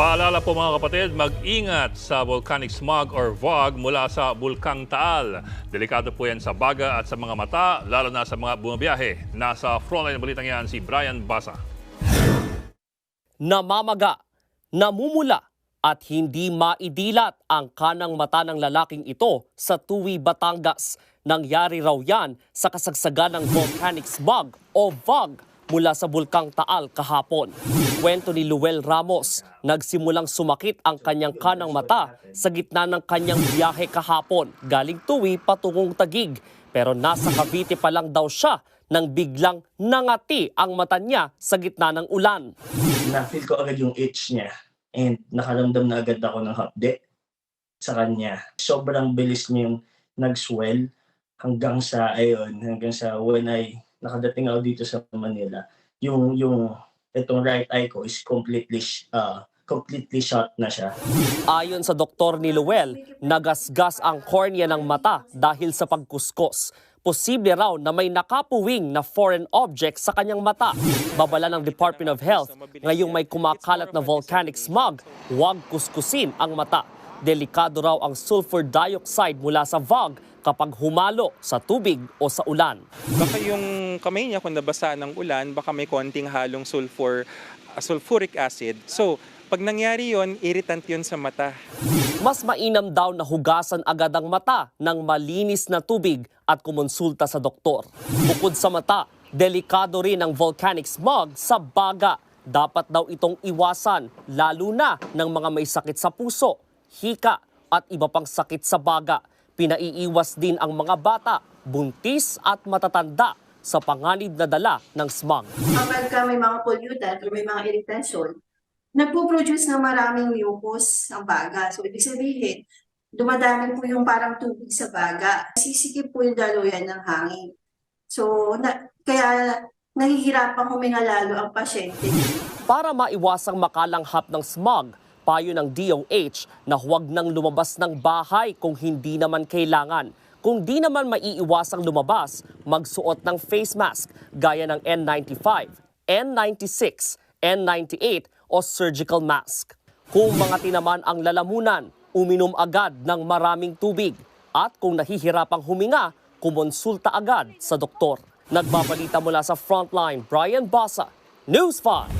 Paalala po mga kapatid, mag-ingat sa volcanic smog or VOG mula sa Bulkang Taal. Delikado po yan sa baga at sa mga mata, lalo na sa mga bumabiyahe. Nasa frontline ng balitang yan si Brian Basa. namamaga, namumula at hindi maidilat ang kanang mata ng lalaking ito sa Tuwi, Batangas. Nangyari raw yan sa kasagsagan ng volcanic smog o VOG mula sa Bulkang Taal kahapon. Kwento ni Luel Ramos, nagsimulang sumakit ang kanyang kanang mata sa gitna ng kanyang biyahe kahapon galing Tuwi patungong Tagig. Pero nasa Cavite pa lang daw siya nang biglang nangati ang mata niya sa gitna ng ulan. na-feel ko agad yung itch niya and nakaramdam na agad ako ng hapde sa kanya. Sobrang bilis niya yung nag-swell hanggang sa, ayun, hanggang sa when I nakadating ako dito sa Manila, yung, yung, itong right eye ko is completely, uh, completely shot na siya. Ayon sa doktor ni Luel, nagasgas ang kornea ng mata dahil sa pagkuskos. Posible raw na may nakapuwing na foreign object sa kanyang mata. Babala ng Department of Health, ngayong may kumakalat na volcanic smog, huwag kuskusin ang mata. Delikado raw ang sulfur dioxide mula sa VOG kapag humalo sa tubig o sa ulan. Baka yung kamay niya kung nabasa ng ulan, baka may konting halong sulfur, uh, sulfuric acid. So, pag nangyari yon, irritant yon sa mata. Mas mainam daw na hugasan agad ang mata ng malinis na tubig at kumonsulta sa doktor. Bukod sa mata, delikado rin ang volcanic smog sa baga. Dapat daw itong iwasan, lalo na ng mga may sakit sa puso, hika at iba pang sakit sa baga. Pinaiiwas din ang mga bata, buntis at matatanda sa panganib na dala ng smog. kapag ka may mga pollutant or may mga irritation, nagpo-produce ng maraming mucus ang baga. So, ibig sabihin, dumadami po yung parang tubig sa baga. Sisikip po yung daluyan ng hangin. So, na, kaya nahihirapan huminga lalo ang pasyente. Para maiwasang makalanghap ng smog, payo ng DOH na huwag nang lumabas ng bahay kung hindi naman kailangan. Kung di naman maiiwasang lumabas, magsuot ng face mask gaya ng N95, N96, N98 o surgical mask. Kung mga tinaman ang lalamunan, uminom agad ng maraming tubig. At kung nahihirapang huminga, kumonsulta agad sa doktor. Nagbabalita mula sa Frontline, Brian Basa, News 5.